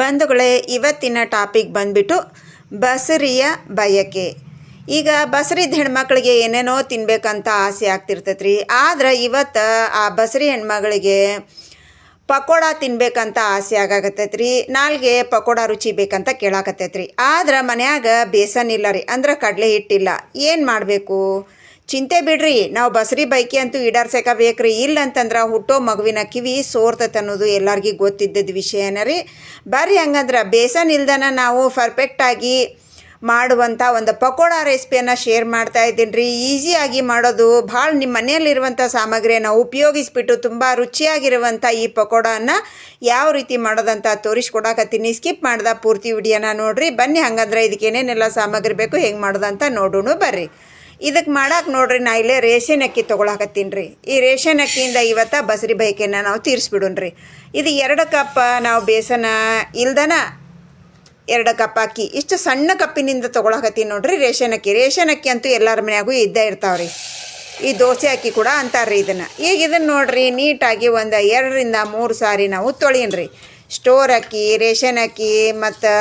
ಬಂಧುಗಳೇ, ಇವತ್ತಿನ ಟಾಪಿಕ್ ಬಂದ್ಬಿಟ್ಟು ಬಸರಿಯ ಬಯಕೆ. ಈಗ ಬಸರಿದ ಹೆಣ್ಮಕ್ಳಿಗೆ ಏನೇನೋ ತಿನ್ಬೇಕಂತ ಆಸೆ ಆಗ್ತಿರ್ತೈತೆ ರೀ ಆದ್ರೆ ಇವತ್ತು ಆ ಬಸರಿ ಹೆಣ್ಮಗಳಿಗೆ ಪಕೋಡ ತಿನ್ಬೇಕಂತ ಆಸೆ ಆಗಾಕತ್ತೈತೆ ನಾಲ್ಗೆ ಪಕೋಡ ರುಚಿ ಬೇಕಂತ ಕೇಳಾಕತ್ತೈತ್ರಿ. ಆದ್ರೆ ಮನ್ಯಾಗ ಬೇಸನ್ ಇಲ್ಲ ರೀ, ಅಂದ್ರೆ ಕಡಲೆ ಹಿಟ್ಟಿಲ್ಲ. ಏನು ಮಾಡಬೇಕು? ಚಿಂತೆ ಬಿಡ್ರಿ, ನಾವು ಬಸರಿ ಬೈಕಿ ಅಂತೂ ಈಡಾರ್ಸಕ ಬೇಕ್ರಿ ಇಲ್ಲ ಅಂತಂದ್ರೆ ಹುಟ್ಟೋ ಮಗುವಿನ ಕಿವಿ ಸೋರ್ತೈತೆ ಅನ್ನೋದು ಎಲ್ಲರಿಗೂ ಗೊತ್ತಿದ್ದದ ವಿಷಯನ ರೀ. ಬರ್ರಿ ಹಂಗಂದ್ರೆ ಬೇಸನ್ ಇಲ್ದನ ನಾವು ಪರ್ಫೆಕ್ಟಾಗಿ ಮಾಡುವಂಥ ಒಂದು ಪಕೋಡ ರೆಸಿಪಿಯನ್ನು ಶೇರ್ ಮಾಡ್ತಾ ಇದ್ದೀನಿ ರೀ ಈಸಿಯಾಗಿ ಮಾಡೋದು, ಭಾಳ ನಿಮ್ಮ ಮನೆಯಲ್ಲಿರುವಂಥ ಸಾಮಗ್ರಿಯನ್ನು ಉಪಯೋಗಿಸ್ಬಿಟ್ಟು ತುಂಬ ರುಚಿಯಾಗಿರುವಂಥ ಈ ಪಕೋಡನ ಯಾವ ರೀತಿ ಮಾಡೋದಂತ ತೋರಿಸ್ಕೊಡಕತ್ತೀನಿ. ಸ್ಕಿಪ್ ಮಾಡ್ದ ಪೂರ್ತಿ ವಿಡಿಯೋನ ನೋಡಿರಿ. ಬನ್ನಿ ಹಂಗಂದ್ರೆ ಇದಕ್ಕೆ ಏನೇನೆಲ್ಲ ಸಾಮಗ್ರಿ ಬೇಕು, ಹೆಂಗೆ ಮಾಡೋದಂತ ನೋಡೋಣ ಬರ್ರಿ. ಇದಕ್ಕೆ ಮಾಡಕ್ಕೆ ನೋಡ್ರಿ ನಾ ಇಲ್ಲೇ ರೇಷನ್ ಅಕ್ಕಿ ತೊಗೊಳಕತ್ತೀನಿ ರೀ. ಈ ರೇಷನ್ ಅಕ್ಕಿಯಿಂದ ಇವತ್ತು ಬಸರಿ ಬೈಕೆನ ನಾವು ತೀರಿಸ್ಬಿಡೋಣ ರೀ. ಇದು ಎರಡು ಕಪ್ ನಾವು ಬೇಸನ ಇಲ್ದನ ಎರಡು ಕಪ್ ಅಕ್ಕಿ. ಇಷ್ಟು ಸಣ್ಣ ಕಪ್ಪಿನಿಂದ ತೊಗೊಳಕತ್ತೀನಿ ನೋಡ್ರಿ ರೇಷನ್ ಅಕ್ಕಿ. ರೇಷನ್ ಅಕ್ಕಿ ಅಂತೂ ಎಲ್ಲರ ಮನೆಯಾಗೂ ಇದ್ದೇ ಇರ್ತಾವೆ ರೀ. ಈ ದೋಸೆ ಅಕ್ಕಿ ಕೂಡ ಅಂತಾರೆ ಇದನ್ನು. ಈಗ ಇದನ್ನು ನೋಡ್ರಿ ನೀಟಾಗಿ ಒಂದು ಎರಡರಿಂದ ಮೂರು ಸಾರಿ ನಾವು ತೊಳೆಯನ್ರಿ ಸ್ಟೋರ್ ಅಕ್ಕಿ, ರೇಷನ್ ಅಕ್ಕಿ ಮತ್ತು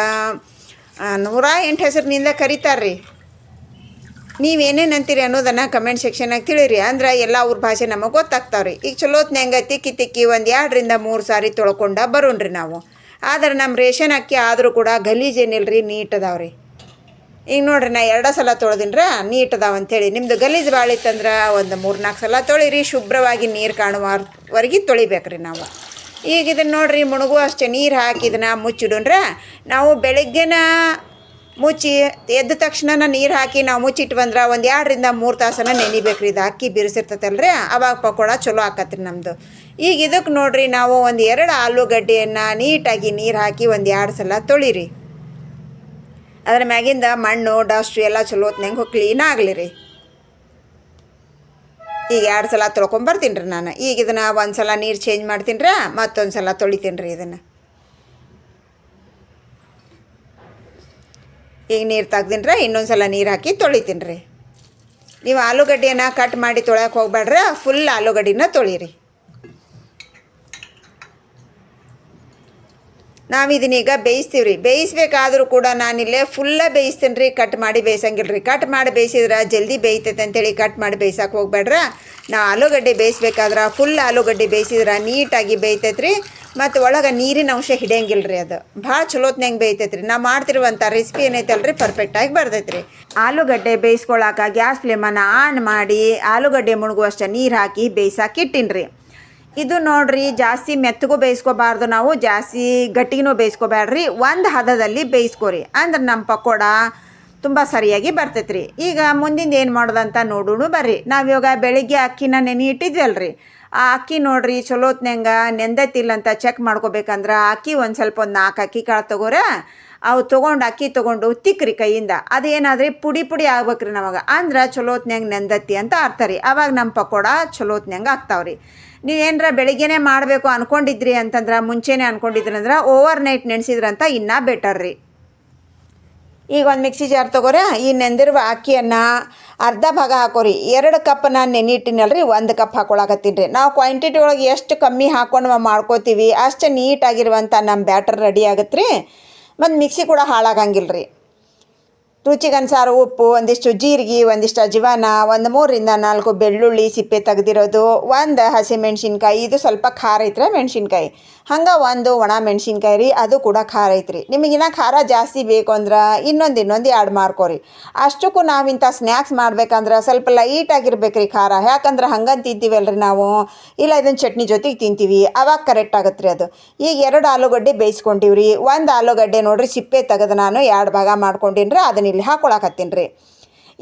ನೂರ ಎಂಟು ಹೆಸರಿನಿಂದ ರೀ. ನೀವೇನೇನು ಅಂತೀರಿ ಅನ್ನೋದನ್ನು ಕಮೆಂಟ್ ಸೆಕ್ಷನಾಗ ತಿಳಿರಿ. ಅಂದ್ರೆ ಎಲ್ಲ ಅವ್ರ ಭಾಷೆ ನಮಗೆ ಗೊತ್ತಾಗ್ತಾವ್ರಿ. ಈಗ ಚಲೋತ್ನಂಗೆ ತಿಕ್ಕಿ ತಿಕ್ಕಿ ಒಂದು ಎರಡರಿಂದ ಮೂರು ಸಾರಿ ತೊಳ್ಕೊಂಡ ಬರೋಣ್ರಿ ನಾವು. ಆದ್ರೆ ನಮ್ಮ ರೇಷನ್ ಅಕ್ಕಿ ಆದರೂ ಕೂಡ ಗಲೀಜೇನಿಲ್ಲ ರೀ ನೀಟ್ ಅದಾವ್ರಿ. ಈಗ ನೋಡ್ರಿ, ನಾ ಎರಡು ಸಲ ತೊಳೆದಿನ್ರ, ನೀಟ್ ಅದಾವ ಅಂಥೇಳಿ ನಿಮ್ಮದು ಗಲೀಜು ಭಾಳ ಇತ್ತಂದ್ರೆ ಒಂದು ಮೂರು ನಾಲ್ಕು ಸಲ ತೊಳಿರಿ, ಶುಭ್ರವಾಗಿ ನೀರು ಕಾಣುವವರೆಗೆ ತೊಳಿಬೇಕ್ರಿ ನಾವು. ಈಗ ಇದನ್ನು ನೋಡ್ರಿ ಮುಳುಗು ಅಷ್ಟೇ ನೀರು ಹಾಕಿ ಇದನ್ನು ಮುಚ್ಚಿಡೋಣ್ರ ನಾವು ಬೆಳಗ್ಗೆನ ಮುಚ್ಚಿ ಎದ್ದ ತಕ್ಷಣ ನೀರು ಹಾಕಿ ನಾವು ಮುಚ್ಚಿಟ್ಟು ಬಂದ್ರೆ ಒಂದು ಎರಡರಿಂದ ಮೂರು ತಾಸನ ನೆನಿಬೇಕ್ರಿ. ಇದು ಅಕ್ಕಿ ಬಿರುಸಿರ್ತೈತಲ್ರಿ? ಅವಾಗ ಪಕೋಡ ಚಲೋ ಆಕತ್ರಿ ನಮ್ಮದು ಈಗ ಇದಕ್ಕೆ ನೋಡ್ರಿ ನಾವು ಒಂದು ಎರಡು ಆಲೂಗಡ್ಡೆಯನ್ನು ನೀಟಾಗಿ ನೀರು ಹಾಕಿ ಒಂದು ಎರಡು ಸಲ ತೊಳಿರಿ. ಅದ್ರ ಮ್ಯಾಗಿಂದ ಮಣ್ಣು, ಡಸ್ಟು ಎಲ್ಲ ಚಲೋ ಹೊತ್ನಂಗೆ ಕ್ಲೀನ್ ಆಗಲಿ ರೀ ಈಗ ಎರಡು ಸಲ ತೊಳ್ಕೊಂಬರ್ತೀನಿ ರೀ ನಾನು. ಈಗ ಇದನ್ನು ಒಂದು ಸಲ ನೀರು ಚೇಂಜ್ ಮಾಡ್ತೀನಿ ರೀ ಮತ್ತೊಂದು ಸಲ ತೊಳಿತೀನಿ ರೀ ಇದನ್ನು. ಈಗ ನೀರು ತೆಗ್ದಿನ್ರೆ ಇನ್ನೊಂದು ಸಲ ನೀರು ಹಾಕಿ ತೊಳಿತೀನಿ ನೀವು ಆಲೂಗಡ್ಡೆನ ಕಟ್ ಮಾಡಿ ತೊಳೆಯೋಕೆ ಹೋಗ್ಬೇಡ್ರ ಫುಲ್ ಆಲೂಗಡ್ಡಿನ ತೊಳೀರಿ. ನಾವು ಇದನ್ನೀಗ ಬೇಯಿಸ್ತೀವಿ ರೀ ಬೇಯಿಸ್ಬೇಕಾದ್ರೂ ಕೂಡ ನಾನಿಲ್ಲೇ ಫುಲ್ಲ ಬೇಯಿಸ್ತೀನಿ ರೀ ಕಟ್ ಮಾಡಿ ಬೇಯಿಸಂಗಿಲ್ಲ ರೀ ಕಟ್ ಮಾಡಿ ಬೇಯಿಸಿದ್ರೆ ಜಲ್ದಿ ಬೇಯ್ತೈತೆ ಅಂತೇಳಿ ಕಟ್ ಮಾಡಿ ಬೇಯ್ಸಕ್ಕೆ ಹೋಗ್ಬೇಡ್ರ ನಾವು ಆಲೂಗಡ್ಡೆ ಬೇಯಿಸ್ಬೇಕಾದ್ರೆ ಫುಲ್ ಆಲೂಗಡ್ಡೆ ಬೇಯಿಸಿದ್ರೆ ನೀಟಾಗಿ ಬೇಯ್ತೈತೆ ರೀ ಮತ್ತು ಒಳಗೆ ನೀರಿನ ಅಂಶ ಹಿಡಿಯಂಗಿಲ್ಲ ರೀ ಅದು. ಭಾಳ ಚಲೋತ್ನಂಗೆ ಬೇಯ್ತೈತೆ ರೀ ನಾವು ಮಾಡ್ತಿರುವಂಥ ರೆಸಿಪಿ ಏನೈತಲ್ಲ ರೀ ಪರ್ಫೆಕ್ಟಾಗಿ ಬರ್ತೈತೆ ರೀ ಆಲೂಗಡ್ಡೆ ಬೇಯಿಸ್ಕೊಳಕ ಗ್ಯಾಸ್ ಫ್ಲೇಮನ್ನು ಆನ್ ಮಾಡಿ ಆಲೂಗಡ್ಡೆ ಮುಳುಗುವಷ್ಟು ನೀರು ಹಾಕಿ ಬೇಯ್ಸಕ್ಕೆ ಇಟ್ಟಿನಿ ರೀ ಇದು ನೋಡ್ರಿ, ಜಾಸ್ತಿ ಮೆತ್ತಗೂ ಬೇಯಿಸ್ಕೋಬಾರ್ದು ನಾವು, ಜಾಸ್ತಿ ಗಟ್ಟಿಗೂ ಬೇಯಿಸ್ಕೋಬೇಡ್ರಿ ಒಂದು ಹದದಲ್ಲಿ ಬೇಯಿಸ್ಕೋರಿ. ಅಂದ್ರೆ ನಮ್ಮ ಪಕೋಡ ತುಂಬ ಸರಿಯಾಗಿ ಬರ್ತೈತೆ ರೀ ಈಗ ಮುಂದಿಂದ ಏನು ಮಾಡೋದಂತ ನೋಡೋಣ ಬರ್ರಿ. ನಾವು ಇವಾಗ ಬೆಳಿಗ್ಗೆ ಅಕ್ಕಿನ ನೆನೆ ಇಟ್ಟಿದ್ವಲ್ರಿ. ಆ ಅಕ್ಕಿ ನೋಡ್ರಿ ಚಲೋತ್ನಂಗ ನೆಂದೈತಿಲ್ಲ ಅಂತ ಚೆಕ್ ಮಾಡ್ಕೋಬೇಕಂದ್ರೆ ಅಕ್ಕಿ ಒಂದು ಸ್ವಲ್ಪ ಒಂದು ನಾಲ್ಕು ಅಕ್ಕಿ ಕಾಳು ತಗೋರ. ಅವು ತೊಗೊಂಡು, ಅಕ್ಕಿ ತೊಗೊಂಡು ತಿಕ್ಕ್ರಿ ಕೈಯಿಂದ. ಅದೇನಾದ್ರಿ ಪುಡಿ ಪುಡಿ ಆಗ್ಬೇಕ್ರಿ ನಮಗೆ. ಅಂದ್ರೆ ಚಲೋತ್ನ್ಯಾಂಗ ನೆಂದತ್ತಿ ಅಂತ ಅರ್ಥ ರೀ. ಅವಾಗ ನಮ್ಮ ಪಕೋಡ ಚಲೋತ್ನ್ಯಾಂಗ ಆಗ್ತಾವ್ರಿ ನೀವೇನರ ಬೆಳಿಗ್ಗೆನೇ ಮಾಡಬೇಕು ಅನ್ಕೊಂಡಿದ್ರಿ ಅಂತಂದ್ರೆ, ಮುಂಚೆನೇ ಅನ್ಕೊಂಡಿದ್ರಿ ಅಂದ್ರೆ ಓವರ್ ನೈಟ್ ನೆನೆಸಿದ್ರಂತ ಇನ್ನೂ ಬೆಟರ್ ರೀ. ಈಗ ಒಂದು ಮಿಕ್ಸಿ ಜಾರ್ ತೊಗೋರ. ಈ ನೆಂದಿರುವ ಅಕ್ಕಿಯನ್ನು ಅರ್ಧ ಭಾಗ ಹಾಕೋರಿ. ಎರಡು ಕಪ್ ನಾನು ನೆನಿಟ್ಟಿನಲ್ರಿ, ಒಂದು ಕಪ್ ಹಾಕೊಳಕತ್ತೀನಿ ರೀ ನಾವು ಕ್ವಾಂಟಿಟಿ ಒಳಗೆ ಎಷ್ಟು ಕಮ್ಮಿ ಹಾಕೊಂಡು ಮಾಡ್ಕೋತೀವಿ, ಅಷ್ಟು ನೀಟಾಗಿರುವಂಥ ನಮ್ಮ ಬ್ಯಾಟರ್ ರೆಡಿ ಆಗತ್ತೆ ರೀ ಮತ್ತು ಮಿಕ್ಸಿ ಕೂಡ ಹಾಳಾಗಂಗಿಲ್ಲ ರೀ ರುಚಿಗನುಸಾರ ಉಪ್ಪು, ಒಂದಿಷ್ಟು ಜೀರಿಗೆ, ಒಂದಿಷ್ಟು ಅಜವಾನ ಒಂದು ಮೂರರಿಂದ ನಾಲ್ಕು ಬೆಳ್ಳುಳ್ಳಿ ಸಿಪ್ಪೆ ತೆಗೆದಿರೋದು, ಒಂದು ಹಸಿಮೆಣ್ಸಿನ್ಕಾಯಿ, ಇದು ಸ್ವಲ್ಪ ಖಾರ ಐತ್ರಿ ಮೆಣ್ಸಿನ್ಕಾಯಿ. ಹಂಗೆ ಒಂದು ಒಣ ಮೆಣಸಿನ್ಕಾಯಿ ರೀ, ಅದು ಕೂಡ ಖಾರ ಐತ್ರಿ. ನಿಮಗಿನ್ನ ಖಾರ ಜಾಸ್ತಿ ಬೇಕು ಅಂದ್ರೆ ಇನ್ನೊಂದು ಇನ್ನೊಂದು ಆ್ಯಡ್ ಮಾಡ್ಕೊರಿ ಅಷ್ಟಕ್ಕೂ ನಾವು ಇಂಥ ಸ್ನ್ಯಾಕ್ಸ್ ಮಾಡ್ಬೇಕಂದ್ರೆ ಸ್ವಲ್ಪ ಲೈಟಾಗಿರ್ಬೇಕು ರೀ ಖಾರ. ಯಾಕಂದ್ರೆ ಹಂಗಂತ ರೀ ನಾವು. ಇಲ್ಲ ಇದನ್ನು ಚಟ್ನಿ ಜೊತೆಗೆ ತಿಂತೀವಿ. ಅವಾಗ ಕರೆಕ್ಟ್ ಆಗುತ್ತೆ ರೀ ಅದು. ಈಗ ಎರಡು ಆಲೂಗಡ್ಡೆ ಬೇಯಿಸ್ಕೊಂಡಿವ್ರಿ ಒಂದು ಆಲೂಗಡ್ಡೆ ನೋಡ್ರಿ, ಸಿಪ್ಪೆ ತೆಗೆದು ನಾನು ಎರಡು ಭಾಗ ಮಾಡ್ಕೊಂಡಿನಿ ರೀ ಅದನ್ನ ಇಲ್ಲಿ ಹಾಕೊಳಕತ್ತೀನಿ ರೀ.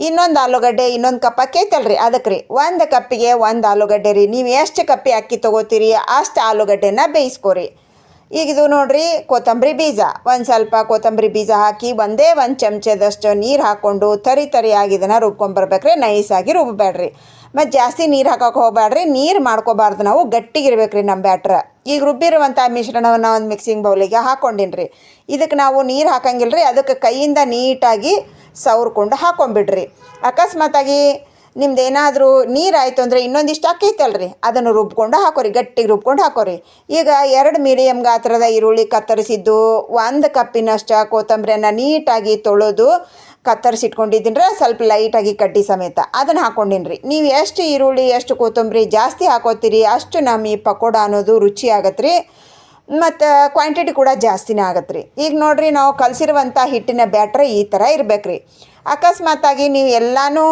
ಇನ್ನೊಂದು ಆಲೂಗಡ್ಡೆ, ಇನ್ನೊಂದು ಕಪ್ ಅಕ್ಕಿ ಐತಲ್ರಿ ಅದಕ್ಕೆ ರೀ ಒಂದು ಕಪ್ಪಿಗೆ ಒಂದು ಆಲೂಗಡ್ಡೆ ರೀ. ನೀವು ಎಷ್ಟು ಕಪ್ಪಿ ಅಕ್ಕಿ ತೊಗೋತೀರಿ, ಅಷ್ಟು ಆಲೂಗಡ್ಡೆನ ಬೇಯಿಸ್ಕೊರಿ. ಈಗ ಇದು ನೋಡಿರಿ, ಕೊತ್ತಂಬರಿ ಬೀಜ. ಒಂದು ಸ್ವಲ್ಪ ಕೊತ್ತಂಬರಿ ಬೀಜ ಹಾಕಿ ಒಂದೇ ಒಂದು ಚಮಚದಷ್ಟು ನೀರು ಹಾಕ್ಕೊಂಡು ತರಿ ತರಿಯಾಗಿ ಇದನ್ನು ರುಬ್ಕೊಂಬರ್ಬೇಕ್ರಿ ನೈಸಾಗಿ ರುಬ್ಬಬೇಡ್ರಿ. ಮತ್ತು ಜಾಸ್ತಿ ನೀರು ಹಾಕೋಕೆ ಹೋಗ್ಬೇಡ್ರಿ ನೀರು ಮಾಡ್ಕೋಬಾರ್ದು ನಾವು ಗಟ್ಟಿಗಿರ್ಬೇಕು ರೀ ನಮ್ಮ ಬ್ಯಾಟ್ರ. ಈಗ ರುಬ್ಬಿರುವಂಥ ಮಿಶ್ರಣವನ್ನು ಒಂದು ಮಿಕ್ಸಿಂಗ್ ಬೌಲಿಗೆ ಹಾಕ್ಕೊಂಡಿನ್ರಿ ಇದಕ್ಕೆ ನಾವು ನೀರು ಹಾಕಂಗಿಲ್ಲ ರೀ ಅದಕ್ಕೆ ಕೈಯಿಂದ ನೀಟಾಗಿ ಸವ್ರ್ಕೊಂಡು ಹಾಕೊಂಬಿಡ್ರಿ. ಅಕಸ್ಮಾತಾಗಿ ನಿಮ್ದು ಏನಾದರೂ ನೀರಾಯಿತು ಅಂದರೆ ಇನ್ನೊಂದಿಷ್ಟು ಅಕ್ಕೈತಲ್ರಿ ಅದನ್ನು ರುಬ್ಕೊಂಡು ಹಾಕೋರಿ, ಗಟ್ಟಿಗೆ ರುಬ್ಕೊಂಡು ಹಾಕೋರಿ. ಈಗ ಎರಡು ಮೀಡಿಯಮ್ ಗಾತ್ರದ ಈರುಳ್ಳಿ ಕತ್ತರಿಸಿದ್ದು, ಒಂದು ಕಪ್ಪಿನಷ್ಟು ಕೊತ್ತಂಬರಿಯನ್ನು ನೀಟಾಗಿ ತೊಳೆದು ಕತ್ತರಿಸಿಟ್ಕೊಂಡಿದ್ದೀನಿ ರೀ ಸ್ವಲ್ಪ ಲೈಟಾಗಿ ಕಡ್ಡಿ ಸಮೇತ ಅದನ್ನು ಹಾಕ್ಕೊಂಡಿನ್ರಿ ನೀವು ಎಷ್ಟು ಈರುಳ್ಳಿ, ಎಷ್ಟು ಕೊತ್ತಂಬರಿ ಜಾಸ್ತಿ ಹಾಕೋತೀರಿ, ಅಷ್ಟು ನಮ್ಮ ಈ ಪಕೋಡ ಅನ್ನೋದು ರುಚಿ ಆಗತ್ತೆ ರೀ ಮತ್ತು ಕ್ವಾಂಟಿಟಿ ಕೂಡ ಜಾಸ್ತಿನೇ ಆಗತ್ತೆ ರೀ ಈಗ ನೋಡಿರಿ ನಾವು ಕಲಸಿರುವಂಥ ಹಿಟ್ಟಿನ ಬ್ಯಾಟ್ರ್ ಈ ಥರ ಇರ್ಬೇಕು ರೀ ಅಕಸ್ಮಾತಾಗಿ ನೀವು ಎಲ್ಲನೂ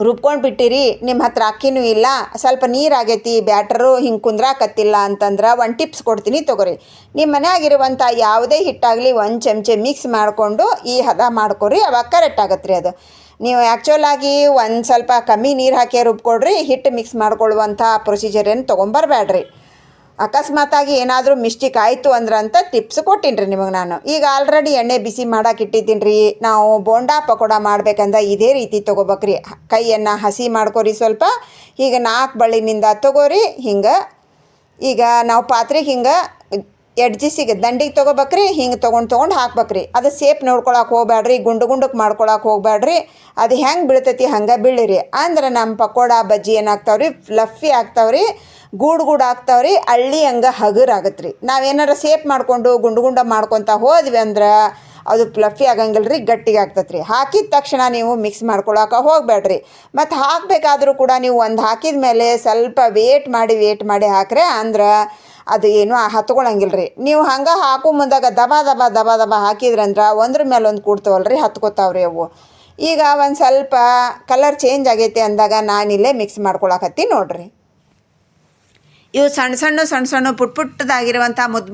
ರುಬ್ಕೊಂಡು ಬಿಟ್ಟಿರಿ ನಿಮ್ಮ ಹತ್ರ ಅಕ್ಕಿನೂ ಇಲ್ಲ, ಸ್ವಲ್ಪ ನೀರು ಆಗೈತಿ, ಬ್ಯಾಟ್ರು ಹಿಂಗೆ ಕುಂದ್ರಾಕತ್ತಿಲ್ಲ ಅಂತಂದ್ರೆ ಒಂದು ಟಿಪ್ಸ್ ಕೊಡ್ತೀನಿ ತೊಗೊರಿ. ನಿಮ್ಮ ಮನೆಯಾಗಿರುವಂಥ ಯಾವುದೇ ಹಿಟ್ಟಾಗಲಿ ಒಂದು ಚಮಚೆ ಮಿಕ್ಸ್ ಮಾಡಿಕೊಂಡು ಈ ಹದ ಮಾಡ್ಕೊರಿ, ಅವಾಗ ಕರೆಕ್ಟ್ ಆಗತ್ತೆ ರೀ ಅದು. ನೀವು ಆ್ಯಕ್ಚುಲಾಗಿ ಒಂದು ಸ್ವಲ್ಪ ಕಮ್ಮಿ ನೀರು ಹಾಕಿ ರುಬ್ಕೊಡ್ರಿ ಹಿಟ್ಟು ಮಿಕ್ಸ್ ಮಾಡ್ಕೊಳ್ಳುವಂಥ ಪ್ರೊಸೀಜರ್ ಏನು ತೊಗೊಂಬರ್ಬೇಡ್ರಿ ಅಕಸ್ಮಾತಾಗಿ ಏನಾದರೂ ಮಿಸ್ಟೇಕ್ ಆಯಿತು ಅಂದ್ರೆ ಅಂತ ಟಿಪ್ಸ್ ಕೊಟ್ಟೀನಿ ರೀ ನಿಮಗೆ ನಾನು. ಈಗ ಆಲ್ರೆಡಿ ಎಣ್ಣೆ ಬಿಸಿ ಮಾಡಕ್ಕೆ ಇಟ್ಟಿದ್ದೀನಿ ರೀ ನಾವು ಬೋಂಡಾ ಪಕೋಡ ಮಾಡ್ಬೇಕಂದ್ರೆ ಇದೇ ರೀತಿ ತೊಗೋಬೇಕ್ರಿ. ಕೈಯನ್ನು ಹಸಿ ಮಾಡ್ಕೊರಿ ಸ್ವಲ್ಪ. ಈಗ ನಾಲ್ಕು ಬಳ್ಳಿನಿಂದ ತೊಗೋರಿ. ಹಿಂಗೆ ಈಗ ನಾವು ಪಾತ್ರೆಗೆ ಹಿಂಗೆ ಎಡ್ಜಿಸಿಗೆ ದಂಡಿಗೆ ತೊಗೋಬೇಕ್ರಿ. ಹಿಂಗೆ ತೊಗೊಂಡು ತೊಗೊಂಡು ಹಾಕ್ಬೇಕ್ರಿ. ಅದು ಸೇಪ್ ನೋಡ್ಕೊಳಕ್ಕೆ ಹೋಗ್ಬೇಡ್ರಿ ಗುಂಡು ಗುಂಡಕ್ಕೆ ಮಾಡ್ಕೊಳಕ್ಕೆ ಹೋಗ್ಬೇಡ್ರಿ ಅದು ಹೆಂಗೆ ಬೀಳ್ತೈತಿ ಹಂಗೆ ಬೀಳಿರಿ. ಅಂದ್ರೆ ನಮ್ಮ ಪಕೋಡ ಬಜ್ಜಿ ಏನಾಗ್ತಾವ್ರಿ ಫ್ಲಫಿ ಆಗ್ತಾವ್ರಿ. ಗೂಡು ಗೂಡು ಆಗ್ತಾವ್ರಿ, ಹಳ್ಳಿ ಹಂಗೆ ಹಗುರಾಗತ್ತೆ ರೀ ನಾವೇನಾರ ಸೇಪ್ ಮಾಡಿಕೊಂಡು, ಗುಂಡು ಗುಂಡ ಮಾಡ್ಕೊತ ಹೋದ್ವಿ ಅಂದ್ರೆ ಅದು ಪ್ಲಫಿ ಆಗಂಗಿಲ್ಲ ರೀ ಗಟ್ಟಿಗೆ ಆಗ್ತೈತೆ ರೀ ಹಾಕಿದ ತಕ್ಷಣ ನೀವು ಮಿಕ್ಸ್ ಮಾಡ್ಕೊಳಕ್ಕೆ ಹೋಗಬೇಡ್ರಿ ಮತ್ತು ಹಾಕಬೇಕಾದ್ರೂ ಕೂಡ ನೀವು ಒಂದು ಹಾಕಿದ ಮೇಲೆ ಸ್ವಲ್ಪ ವೇಟ್ ಮಾಡಿ ವೇಟ್ ಮಾಡಿ ಹಾಕ್ರೆ ಅಂದ್ರೆ ಅದು ಏನು ಹತ್ಕೊಳಂಗಿಲ್ಲ ರೀ ನೀವು ಹಂಗೆ ಹಾಕೋ ಮುಂದಾಗ ದಬ ದಬ ದಬ ದಬ ಹಾಕಿದ್ರಂದ್ರೆ ಒಂದ್ರ ಮೇಲೆ ಒಂದು ಕೂಡ್ತವಲ್ಲ ರೀ ಹತ್ಕೋತಾವ್ರಿ ಅವು. ಈಗ ಒಂದು ಸ್ವಲ್ಪ ಕಲರ್ ಚೇಂಜ್ ಆಗೈತೆ ಅಂದಾಗ ನಾನಿಲ್ಲೇ ಮಿಕ್ಸ್ ಮಾಡ್ಕೊಳಕತ್ತೀನಿ ನೋಡ್ರಿ. ಇವು ಸಣ್ಣ ಸಣ್ಣ ಸಣ್ಣ ಸಣ್ಣ ಪುಟ್ ಪುಟ್ಟದಾಗಿರುವಂಥ ಮುದ್ದು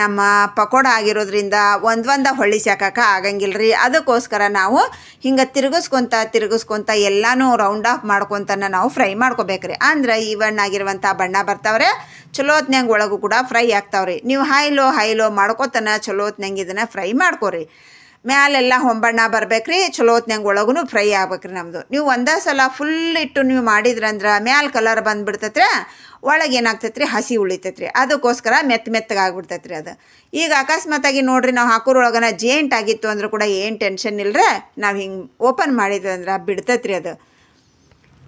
ನಮ್ಮ ಪಕೋಡ ಆಗಿರೋದ್ರಿಂದ ಒಂದೊಂದ ಹಾಕಕ್ಕೆ ಆಗಂಗಿಲ್ಲ ರೀ ಅದಕ್ಕೋಸ್ಕರ ನಾವು ಹಿಂಗೆ ತಿರುಗಿಸ್ಕೊತ ತಿರುಗಿಸ್ಕೊತ ಎಲ್ಲನೂ ರೌಂಡ್ ಆಫ್ ಮಾಡ್ಕೊತನ ನಾವು ಫ್ರೈ ಮಾಡ್ಕೋಬೇಕ್ರಿ. ಅಂದ್ರೆ ಈವನ್ ಆಗಿರುವಂಥ ಬಣ್ಣ ಬರ್ತಾವ್ರೆ ಚಲೋ ಒಳಗೂ ಕೂಡ ಫ್ರೈ ಆಗ್ತಾವ್ರಿ. ನೀವು ಹೈಲೋ ಹೈಲೋ ಮಾಡ್ಕೋತನ ಚಲೋ ಇದನ್ನು ಫ್ರೈ ಮಾಡ್ಕೊರಿ. ಮ್ಯಾಲೆಲ್ಲ ಹೊಂಬಣ್ಣ ಬರ್ಬೇಕ್ರಿ, ಚಲೋ ಹೊತ್ನ್ಯಾಗ ಒಳಗೂ ಫ್ರೈ ಆಗ್ಬೇಕ್ರಿ ನಮ್ಮದು ನೀವು ಒಂದೇ ಸಲ ಫುಲ್ ಇಟ್ಟು ನೀವು ಮಾಡಿದ್ರಂದ್ರೆ ಮ್ಯಾಲೆ ಕಲರ್ ಬಂದುಬಿಡ್ತೈತ್ರಿ, ಒಳಗೆ ಏನಾಗ್ತೈತ್ರಿ, ಹಸಿ ಉಳಿತೈತ್ರಿ. ಅದಕ್ಕೋಸ್ಕರ ಮೆತ್ತ ಮೆತ್ತಗೆ ಆಗ್ಬಿಡ್ತೈತ್ರಿ ಅದು. ಈಗ ಅಕಸ್ಮಾತಾಗಿ ನೋಡ್ರಿ ನಾವು ಹಾಕೋರೊಳಗನ ಜೇಂಟ್ ಆಗಿತ್ತು ಅಂದ್ರೂ ಕೂಡ ಏನು ಟೆನ್ಷನ್ ಇಲ್ಲರೆ ನಾವು ಹಿಂಗೆ ಓಪನ್ ಮಾಡಿದ್ರಂದ್ರೆ ಅಂದ್ರೆ ಬಿಡ್ತೈತ್ರಿ ಅದು.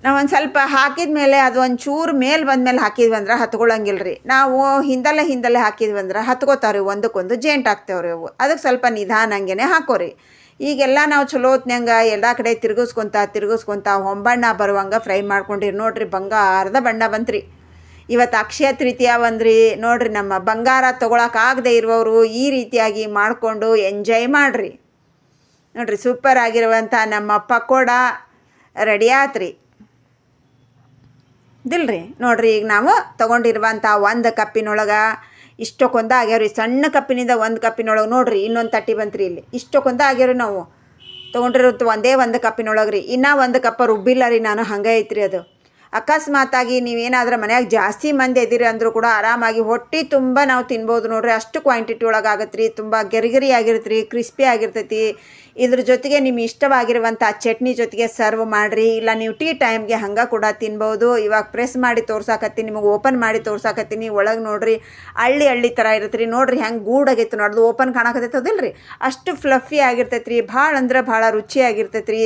ನಾವು ಒಂದು ಸ್ವಲ್ಪ ಹಾಕಿದ ಮೇಲೆ ಅದು ಒಂದು ಚೂರು ಮೇಲೆ ಬಂದಮೇಲೆ ಹಾಕಿದ್ವಿ ಅಂದ್ರೆ ಹತ್ಕೊಳ್ಳಂಗಿಲ್ಲ ರೀ ನಾವು ಹಿಂದಲ್ಲೇ ಹಿಂದಲ್ಲೇ ಹಾಕಿದ್ವಿ ಅಂದ್ರೆ ಹತ್ಕೋತಾವ್ರಿ, ಒಂದಕ್ಕೊಂದು ಜೇಂಟ್ ಹಾಕ್ತೇವ್ರಿ ಅವು. ಅದಕ್ಕೆ ಸ್ವಲ್ಪ ನಿಧಾನ ಹಂಗೆ ಹಾಕೋರಿ. ಈಗೆಲ್ಲ ನಾವು ಚಲೋ ಹೊತ್ನಂಗ ಎಲ್ಲ ಕಡೆ ತಿರುಗಿಸ್ಕೊತ ತಿರುಗಿಸ್ಕೊತ ಹೊಂಬಣ್ಣ ಬರುವಂಗೆ ಫ್ರೈ ಮಾಡ್ಕೊಂಡಿರಿ ನೋಡ್ರಿ, ಬಂಗಾರದ ಬಣ್ಣ ಬಂತ್ರಿ. ಇವತ್ತು ಅಕ್ಷಯ ತೃತೀಯ ಬಂದ್ರಿ, ನೋಡ್ರಿ ನಮ್ಮ ಬಂಗಾರ ತೊಗೊಳಕ್ಕಾಗದೆ ಇರುವವರು ಈ ರೀತಿಯಾಗಿ ಮಾಡಿಕೊಂಡು ಎಂಜಾಯ್ ಮಾಡಿರಿ. ನೋಡ್ರಿ, ಸೂಪರ್ ಆಗಿರುವಂಥ ನಮ್ಮ ಪಕೋಡ ರೆಡಿ ಆತ್ರಿ. ದಿಲ್ರಿ ನೋಡ್ರಿ, ಈಗ ನಾವು ತೊಗೊಂಡಿರುವಂಥ ಒಂದು ಕಪ್ಪಿನೊಳಗೆ ಇಷ್ಟಕ್ಕೊಂದ ಆಗ್ಯಾವ್ರಿ. ಸಣ್ಣ ಕಪ್ಪಿನಿಂದ ಒಂದು ಕಪ್ಪಿನೊಳಗೆ ನೋಡ್ರಿ, ಇನ್ನೊಂದು ತಟ್ಟಿ ಬಂತ್ರಿ ಇಲ್ಲಿ. ಇಷ್ಟಕ್ಕೊಂದ ಆಗ್ಯಾವ್ರಿ ನಾವು. ತೊಗೊಂಡಿರೋದು ಒಂದೇ ಒಂದು ಕಪ್ಪಿನೊಳಗೆ ರೀ ಇನ್ನೂ ಒಂದು ಕಪ್ಪ ರುಬ್ಬಿಲ್ಲ ರೀ ನಾನು, ಹಂಗೆ ಐತ್ರಿ ಅದು. ಅಕಸ್ಮಾತಾಗಿ ನೀವೇನಾದರೂ ಮನ್ಯಾಗ ಜಾಸ್ತಿ ಮಂದಿ ಎದಿರಿ ಅಂದರೂ ಕೂಡ ಆರಾಮಾಗಿ ಹೊಟ್ಟೆ ತುಂಬ ನಾವು ತಿನ್ಬೋದು ನೋಡ್ರಿ. ಅಷ್ಟು ಕ್ವಾಂಟಿಟಿ ಒಳಗೆ ಆಗತ್ತೆ ರೀ ತುಂಬ ಗೆರಿಗೆರಿ ಆಗಿರುತ್ತೆ ರೀ ಕ್ರಿಸ್ಪಿ ಆಗಿರ್ತೈತಿ. ಇದ್ರ ಜೊತೆಗೆ ನಿಮ್ಮ ಇಷ್ಟವಾಗಿರುವಂಥ ಚಟ್ನಿ ಜೊತೆಗೆ ಸರ್ವ್ ಮಾಡಿರಿ. ಇಲ್ಲ ನೀವು ಟೀ ಟೈಮ್ಗೆ ಹಂಗೆ ಕೂಡ ತಿನ್ಬೋದು. ಇವಾಗ ಪ್ರೆಸ್ ಮಾಡಿ ತೋರ್ಸಾಕತ್ತೀನಿ, ನಿಮಗೆ ಓಪನ್ ಮಾಡಿ ತೋರ್ಸಾಕತ್ತೀನಿ. ಒಳಗೆ ನೋಡ್ರಿ, ಹಳ್ಳಿ ಹಳ್ಳಿ ಥರ ಇರುತ್ತೆ ರೀ ನೋಡ್ರಿ ಹೆಂಗೆ ಗೂಡಾಗೈತೆ ನೋಡೋದು ಓಪನ್ ಕಾಣಕತ್ತೈತದಿಲ್ಲ ರೀ ಅಷ್ಟು ಫ್ಲಫಿ ಆಗಿರ್ತೈತೆ ರೀ ಭಾಳ ಅಂದ್ರೆ ಭಾಳ ರುಚಿಯಾಗಿರ್ತೈತೆ ರೀ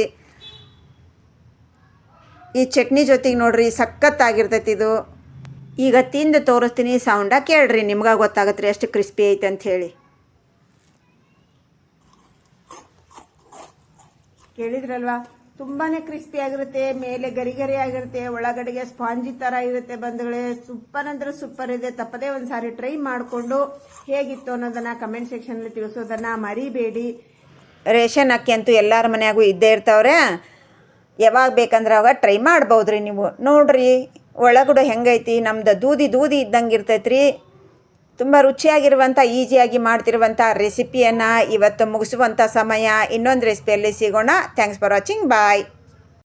ಈ ಚಟ್ನಿ ಜೊತೆಗೆ ನೋಡ್ರಿ ಸಖತ್ತಾಗಿರ್ತೈತಿ ಇದು. ಈಗ ತಿಂದು ತೋರಿಸ್ತೀನಿ ಸೌಂಡ ಕೇಳ್ರಿ ನಿಮ್ಗೆ ಗೊತ್ತಾಗತ್ತೆ ರೀ ಎಷ್ಟು ಕ್ರಿಸ್ಪಿ ಐತೆ ಅಂತ ಹೇಳಿ. ಕೇಳಿದ್ರಲ್ವಾ? ತುಂಬಾ ಕ್ರಿಸ್ಪಿ ಆಗಿರುತ್ತೆ ಮೇಲೆ ಗರಿ ಗರಿ ಆಗಿರುತ್ತೆ ಒಳಗಡೆಗೆ ಸ್ಪಾಂಜಿ ಥರ ಇರುತ್ತೆ ಬಂಧುಗಳೇ. ಸೂಪರ್ ಅಂದ್ರೆ ಸೂಪರ್ ಇದೆ ತಪ್ಪದೇ ಒಂದು ಸಾರಿ ಟ್ರೈ ಮಾಡಿಕೊಂಡು ಹೇಗಿತ್ತು ಅನ್ನೋದನ್ನ ಕಮೆಂಟ್ ಸೆಕ್ಷನಲ್ಲಿ ತಿಳಿಸೋದನ್ನ ಮರಿಬೇಡಿ. ರೇಷನ್ ಅಕ್ಕಿ ಅಂತೂ ಎಲ್ಲರ ಮನೆಯಾಗೂ ಇದ್ದೇ ಇರ್ತಾವ್ರೆ. ಯಾವಾಗ ಬೇಕಂದ್ರೆ ಅವಾಗ ಟ್ರೈ ಮಾಡ್ಬೋದ್ರಿ ನೀವು. ನೋಡ್ರಿ, ಒಳಗಡೆ ಹೆಂಗೈತಿ, ನಮ್ದು ದೂದಿ ದೂದಿ ಇದ್ದಂಗೆ ಇರ್ತೈತ್ರಿ ತುಂಬ ರುಚಿಯಾಗಿರುವಂಥ ಈಸಿಯಾಗಿ ಮಾಡ್ತಿರುವಂಥ ರೆಸಿಪಿಯನ್ನು ಇವತ್ತು ಮುಗಿಸುವಂಥ ಸಮಯ. ಇನ್ನೊಂದು ರೆಸಿಪಿಯಲ್ಲಿ ಸಿಗೋಣ. Thanks for watching bye